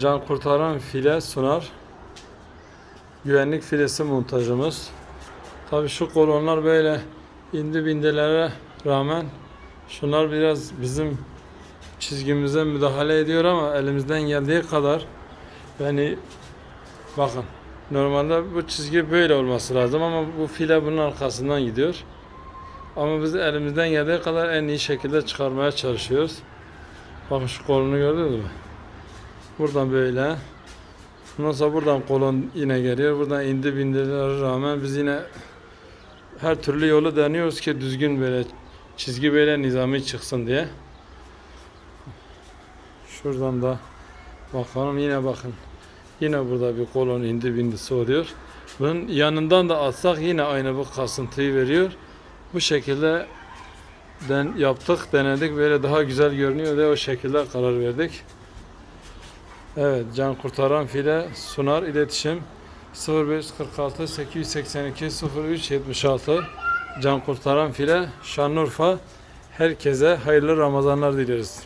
Can kurtaran file sunar. Güvenlik filesi montajımız. Tabi şu kolonlar böyle indi bindelere rağmen şunlar biraz bizim çizgimize müdahale ediyor ama elimizden geldiği kadar yani bakın normalde bu çizgi böyle olması lazım ama bu file bunun arkasından gidiyor. Ama biz elimizden geldiği kadar en iyi şekilde çıkarmaya çalışıyoruz. Bakın şu kolunu gördünüz mü? Buradan böyle. Ondan sonra buradan kolon yine geliyor. Buradan indi bindirilere rağmen biz yine her türlü yolu deniyoruz ki düzgün böyle çizgi böyle nizami çıksın diye. Şuradan da bakalım yine bakın. Yine burada bir kolon indi bindisi oluyor. Bunun yanından da atsak yine aynı bu kasıntıyı veriyor. Bu şekilde den yaptık, denedik. Böyle daha güzel görünüyor ve o şekilde karar verdik. Evet, can kurtaran file sunar iletişim. 0546 882 03 76 Can kurtaran file Şanlıurfa. Herkese hayırlı Ramazanlar dileriz.